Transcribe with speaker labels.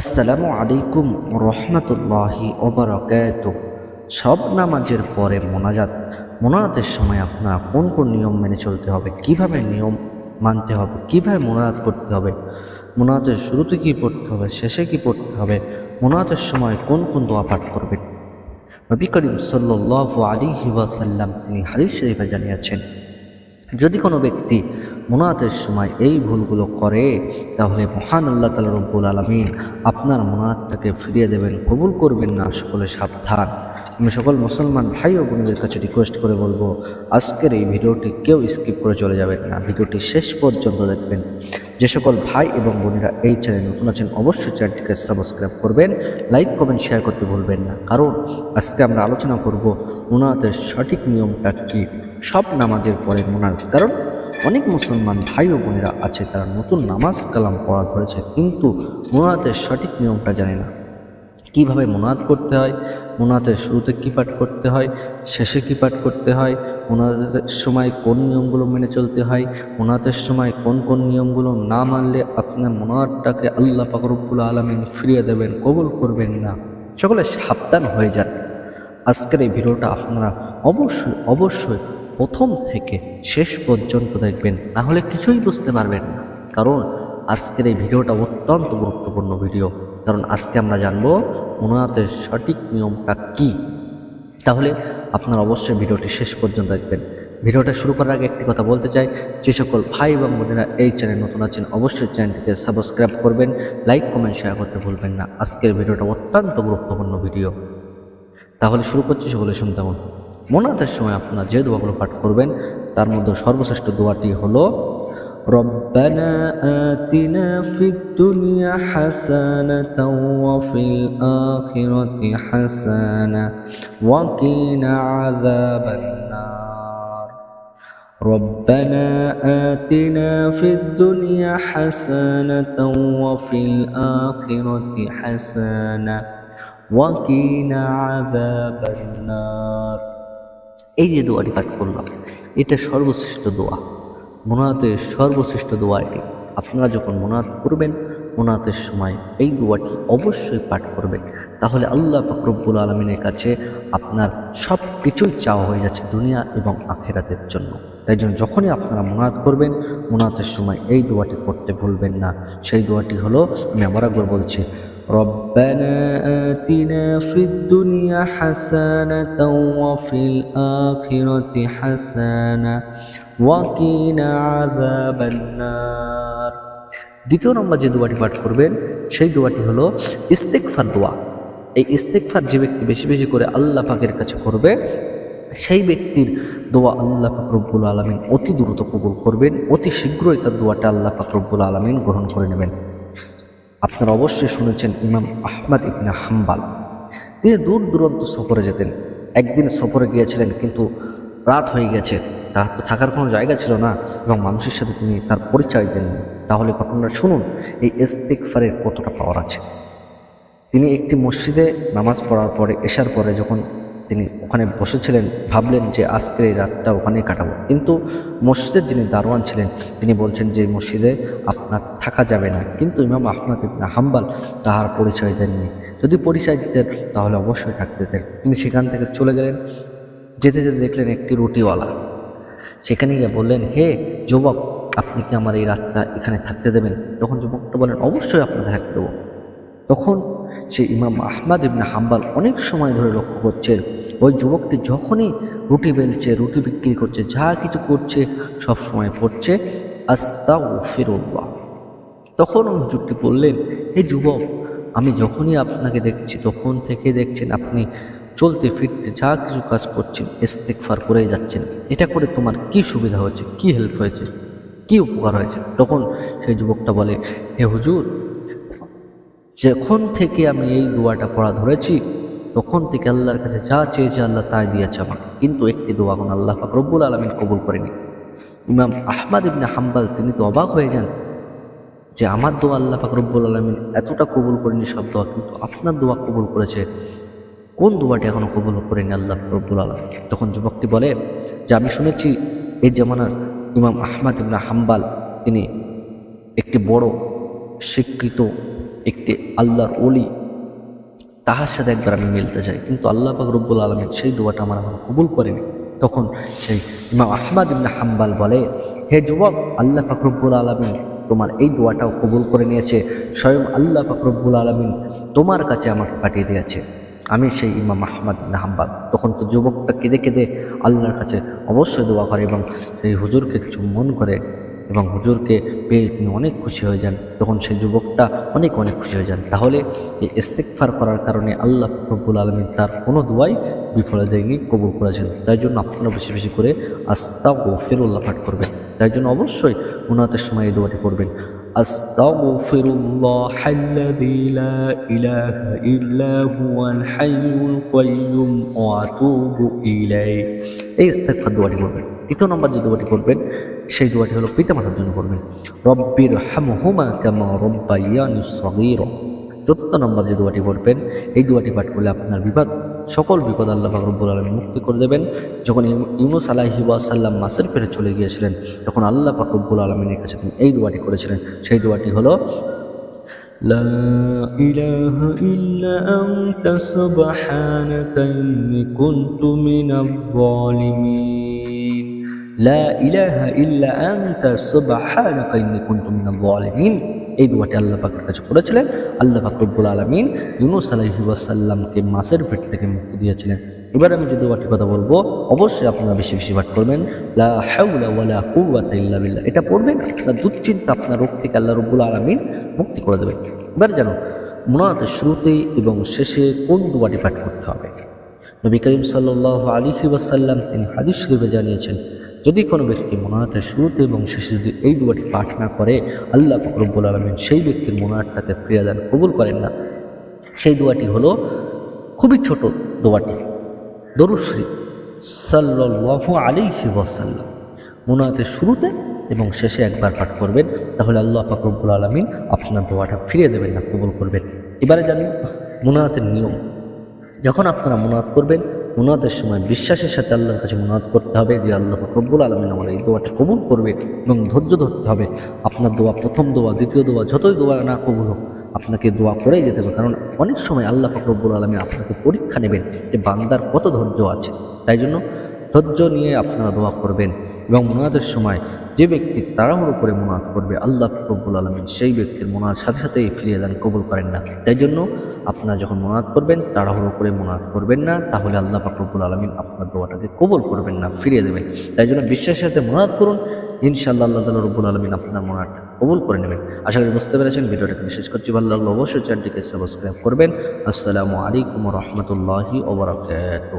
Speaker 1: আসসালামু আলাইকুম রহমতুল্লাহি ওবরাকাত সব নামাজের পরে মোনাজাত, মোনাজাতের সময় আপনার কোন কোন নিয়ম মেনে চলতে হবে, কীভাবে নিয়ম মানতে হবে, কীভাবে মোনাজাত করতে হবে, মোনাজাতের শুরুতে কী পড়তে হবে, শেষে কী পড়তে হবে, মোনাজাতের সময় কোন কোন দোয়া পাঠ করবেন? নবী করিম সাল্লাল্লাহু আলাইহি ওয়াসাল্লাম তিনি হাদিস শরীফে জানিয়েছেন, যদি কোনো ব্যক্তি মোনাতের সময় এই ভুলগুলো করে, তাহলে মহান আল্লাহ তালা রব্বুল আলমিন আপনার মোনাতটাকে ফিরিয়ে দেবেন, কবুল করবেন না, সকলে সাবধান। আমি সকল মুসলমান ভাই ও বোনদের কাছে রিকোয়েস্ট করে বলব, আজকের এই ভিডিওটি কেউ স্কিপ করে চলে যাবেন না, ভিডিওটি শেষ পর্যন্ত দেখবেন। যে সকল ভাই এবং বোনেরা এই চ্যানেল নতুন আছেন, অবশ্যই চ্যানেলটিকে সাবস্ক্রাইব করবেন লাইক কমেন্ট শেয়ার করতে ভুলবেন না। কারণ আজকে আমরা আলোচনা করব মোনাতের সঠিক নিয়মটা কি, সব নামাজের পরে মোনাত কারণ অনেক মুসলমান ভাই ও বোনেরা আছে, তারা নতুন নামাজ কালাম পড়া ধরেছে, কিন্তু মোনাতের সঠিক নিয়মটা জানে না। কীভাবে মোনাত করতে হয়? মোনাতের শুরুতে কী পাঠ করতে হয়? শেষে কী পাঠ করতে হয়? মোনাতের সময় কোন নিয়মগুলো মেনে চলতে হয়? মোনাতের সময় কোন কোন নিয়মগুলো না মানলে আপনার মোনাতটাকে আল্লাহ পাকরুবুল আলমিন ফিরিয়ে দেবেন, কবুল করবেন না? সকলে সাবধান হয়ে যান। আজকের এই ভিডিওটা আপনারা অবশ্যই অবশ্যই প্রথম থেকে শেষ পর্যন্ত দেখবেন, তাহলে কিছুই বুঝতে পারবেন না। কারণ আজকের এই ভিডিওটা অত্যন্ত গুরুত্বপূর্ণ ভিডিও। কারণ আজকে আমরা জানব মোনাতের সঠিক নিয়মটা কি। তাহলে আপনারা অবশ্যই ভিডিওটি শেষ পর্যন্ত দেখবেন। ভিডিওটা শুরু করার আগে একটি কথা বলতে চাই, যে সকল ভাই এবং বোনেরা এই চ্যানেল নতুন আছেন, অবশ্যই চ্যানেলটিকে সাবস্ক্রাইব করবেন, লাইক, কমেন্ট, শেয়ার করতে ভুলবেন না। আজকের ভিডিওটা অত্যন্ত গুরুত্বপূর্ণ ভিডিও। তাহলে শুরু করছি, সকলে শুনতে মোনাতের সময় আপনারা যে দোয়াগুলো পাঠ করবেন তার মধ্যে সর্বশ্রেষ্ঠ দোয়াটি হলো ربنا آتنا في الدنيا حسنة وفي الآخرة حسنة وقنا عذاب النار ربنا آتنا في الدنيا حسنة وفي الآخرة حسنة وقنا عذاب النار এই যে দোয়াটি পাঠ করলাম, এটা সর্বশ্রেষ্ঠ দোয়া। মোনাতের সর্বশ্রেষ্ঠ দোয়া এটি। আপনারা যখন মোনাত করবেন মোনাতের সময় এই দোয়াটি অবশ্যই পাঠ করবেন। তাহলে আল্লাহ ফকরব্বুল আলমিনের কাছে আপনার সব কিছুই চাওয়া হয়ে যাচ্ছে দুনিয়া এবং আখেরাতের জন্য। তাই জন্য যখনই আপনারা মোনাত করবেন মোনাতের সময় এই দোয়াটি করতে ভুলবেন না। সেই দোয়াটি হলো, আমি আবার বলছি ربنا آتنا في الدنيا حسنة وفي الآخرة حسنة وقنا عذاب النار দ্বিতীয় নম্বর যে দোয়াটি পাঠ করবেন সেই দোয়াটি হলো ইস্তেকফার দোয়া এই ইস্তেকফার যে ব্যক্তি বেশি বেশি করে আল্লাহ পাকের কাছে করবে সেই ব্যক্তির দোয়া আল্লাহ ফাকরব্বুল আলমিন অতি দ্রুত কবুল করবেন অতি শীঘ্রই তার দোয়াটা আল্লাহ ফাকরব্বুল আলমিন গ্রহণ করে নেবেন আপনারা অবশ্যই শুনেছেন ইমাম আহমদ ইবনে হাম্বাল। তিনি দূর দূরান্ত সফরে যেতেন। একদিন সফরে গিয়েছিলেন, কিন্তু রাত হয়ে গেছে। তার তো থাকার কোনো জায়গা ছিল না এবং মানুষের সাথে তিনি তার পরিচয় দেননি তাহলে ঘটনাটা শুনুন, এই ইস্তেকফারের কতটা পাওয়ার আছে। তিনি একটি মসজিদে নামাজ পড়ার পরে এসার পরে যখন তিনি ওখানে বসেছিলেন, ভাবলেন যে আজকের এই রাতটা ওখানেই কাটাবো। কিন্তু মসজিদের যিনি দারোয়ান ছিলেন, তিনি বলছেন যে মসজিদে আপনার থাকা যাবে না। কিন্তু ইমাম আহমদ ইবনা হাম্বাল তাহার পরিচয় দেননি। যদি পরিচয় দিতেন, তাহলে অবশ্যই থাকতে দিতেন। তিনি সেখান থেকে চলে গেলেন, যেতে যেতে দেখলেন একটি রুটিওয়ালা। সেখানে গিয়ে বললেন, হে যুবক, আপনি কি আমার এই রাতটা এখানে থাকতে দেবেন? তখন যুবকটা বলেন অবশ্যই আপনাকে থাকতে দেবো। তখন সেই ইমাম আহমদ ইবনে হাম্বাল অনেক সময় ধরে লক্ষ্য করছেন ওই যুবকটি যখনই রুটি বেলছে, রুটি বিক্রি করছে, যা কিছু করছে, সব সময় পড়ছে আস্তা ও ফিরুল্লাহ তখন ওই যুবকটি বললেন, হে যুবক, আমি যখনই আপনাকে দেখছি, তখন থেকে দেখছেন আপনি চলতে ফিরতে যা কিছু কাজ করছেন ইস্তেকফার করে যাচ্ছেন। এটা করে তোমার কি সুবিধা হয়েছে, কি হেল্প হয়েছে, কি উপকার হয়েছে? তখন সেই যুবকটা বলে, হে হুজুর যখন থেকে আমি এই দোয়াটা পড়া ধরেছি, তখন থেকে আল্লাহর কাছে যা চেয়েছে আল্লাহ তাই দিয়েছে আমাকে। কিন্তু একটি দোয়া কোন আল্লাহ পাক রব্বুল আলমিন কবুল করেনি। ইমাম আহমদ ইবনে হাম্বাল, তিনি তো অবাক হয়ে যান যে আমার দোয়া আল্লাহ পাক রব্বুল আলমিন এতটা কবুল করেনি সব দোয়া, কিন্তু আপনার দোয়া কবুল করেছে। কোন দোয়াটি এখনও কবুল করেনি আল্লাহ পাক রব্বুল আলম তখন যুবকটি বলে, যে আমি শুনেছি এই জামানার ইমাম আহমদ ইবনে হাম্বাল, তিনি একটি বড় স্বীকৃত একটি আল্লাহর অলি তাহার সাথে একবার আমি মিলতে চাই। কিন্তু আল্লাহ পাক রব্বুল আলমীর সেই দোয়াটা আমার এখন কবুল করেনি। তখন সেই ইমাম আহমদ ইবনে হাম্বাল বলে, হে যুবক, আল্লাহ পাক রব্বুল আলমী তোমার এই দোয়াটাও কবুল করে নিয়েছে। স্বয়ং আল্লাহ পাক রব্বুল আলমিন তোমার কাছে আমাকে পাঠিয়ে দিয়েছে। আমি সেই ইমাম আহমদ ইবনে হাম্বাল। তখন তো যুবকটা কেঁদে কেঁদে আল্লাহর কাছে অবশ্যই দোয়া করে এবং সেই হুজুরকে চুম্বন করে এবং হুজুরকে পেয়ে তিনি অনেক খুশি হয়ে যান তখন সেই যুবকটা অনেক অনেক খুশি হয়ে যান তাহলে এই ইস্তেকফার করার কারণে আল্লাহ রব্বুল আলমী তার কোনো দোয়াই বিফলে দেয়নি কবুল করেছেন তাই জন্য আপনারা বেশি বেশি করে আস্তা ও ফেরুল্লাহ পাঠ করবেন তাই জন্য অবশ্যই উনাতের সময় এই দোয়াটি করবেন أستغفر الله الذي لا إله إلا هو الحي القيوم وأتوب إليه এই ইস্তেগফার দোয়াটি করবেন দ্বিতীয় নম্বর যে দোয়াটি করবেন সেই দোয়াটি হলো পিতামাতার জন্য করবেন রব্বির হামহুমা কামা রব্বাইয়ানি সগীরা চতুর্থ নম্বর যে দোয়াটি করবেন এই দোয়াটি পাঠ করলে আপনার বিপদ সকল বিপদ আল্লাহ পাক রব্বুল আলমী মুক্তি করে দেবেন যখন ইউ- ইউনুস আলাহি ওয়াসাল্লাম মাসের পেরে চলে গিয়েছিলেন তখন আল্লাহ পাক রব্বুল আলমিনের কাছে তিনি এই দোয়াটি করেছিলেন সেই দোয়াটি হলো لا إله إلا أنت سبحانك إني كنت من الظالمين লা ইলাহা ইল্লা আনতা সুবহানাকা ইন্নী কুনতু মিনাল যালিমিন। এই দোয়াটি আল্লাহ পাকের কাছে করেছিলেন। আল্লাহ পাক রব্বুল আলমিন ইউনুস আলহি ওয়াসাল্লামকে মাসের পেট থেকে মুক্তি দিয়েছিলেন। এবার আমি যদি দোয়াটির কথা বলব, অবশ্যই আপনারা বেশি বেশি পাঠ করবেন। লা হাউলা ওয়ালা কুওয়াতা ইল্লা বিল্লাহ। এটা পড়বেন, আপনার দুশ্চিন্তা, আপনার রোগ থেকে আল্লাহ রব্বুল আলমিন মুক্তি করে দেবেন। এবার জানো মোনাতের শুরুতে এবং শেষে কোন দোয়াটি পাঠ করতে হবে? নবী করিম সাল্লাহ আলী ওয়াসাল্লাম তিনি হাদিস শরীফে জানিয়েছেন যদি কোনো ব্যক্তি মোনাতের শুরুতে এবং শেষে যদি এই দুয়াটি পাঠ না করে, আল্লাহ ফকরবুল আলমিন সেই ব্যক্তির মোনাতটাকে ফিরিয়ে দেন কবুল করেন না। সেই দোয়াটি হলো খুবই ছোট দোয়াটি। দরুশ্রী সাল্লাহ আলিহি ওয়াসাল্লাম। মোনাতের শুরুতে এবং শেষে একবার পাঠ করবেন, তাহলে আল্লাহ ফাকরবুল আলমিন আপনার দোয়াটা ফিরিয়ে দেবেন না, কবুল করবেন। এবারে জানি মোনাতের নিয়ম। যখন আপনারা মোনাত করবেন মোনাতের সময় বিশ্বাসের সাথে আল্লাহর কাছে মোনাত করতে হবে যে আল্লাহ রব্বুল আলমিন আমার এই দোয়াটা কবুল করবে এবং ধৈর্য ধরতে হবে। আপনার দোয়া প্রথম দোয়া, দ্বিতীয় দোয়া, যতই দোয়া না কবুল হোক, আপনাকে দোয়া করেই যেতে হবে। কারণ অনেক সময় আল্লাহ ফকরব্বুল আলমিন আপনাকে পরীক্ষা নেবেন যে বান্দার কত ধৈর্য আছে। তাই জন্য ধৈর্য নিয়ে আপনারা দোয়া করবেন এবং মোনাতের সময় যে ব্যক্তি তাড়াহুড়ো করে মোনাত করবে, আল্লাহ ফকরব্বুল আলমিন সেই ব্যক্তির মোনার সাথে সাথেই ফিরিয়ে দেন, কবুল করেন না। তাই জন্য আপনারা যখন মোনাত করবেন, তাড়াহুড়ো করে মোনাত করবেন না, তাহলে আল্লাহ ফাকরুল আলমিন আপনার দোয়াটাকে কবল করবেন না, ফিরিয়ে দেবেন। তাই জন্য বিশ্বাসের সাথে মোনাত করুন, ইনশাআল্লাহ আল্লাহ তালা রব্বুল আলমিন আপনার মোনাদ কবুল করে নেবেন। আশা করি বুঝতে পেরেছেন ভিডিওটাকে বিশেষ করছি, ভালো লাগল অবশ্যই চ্যানেলটিকে সাবস্ক্রাইব করবেন। আসসালামু আলাইকুম রহমতুল্লাহি ওবরাকাত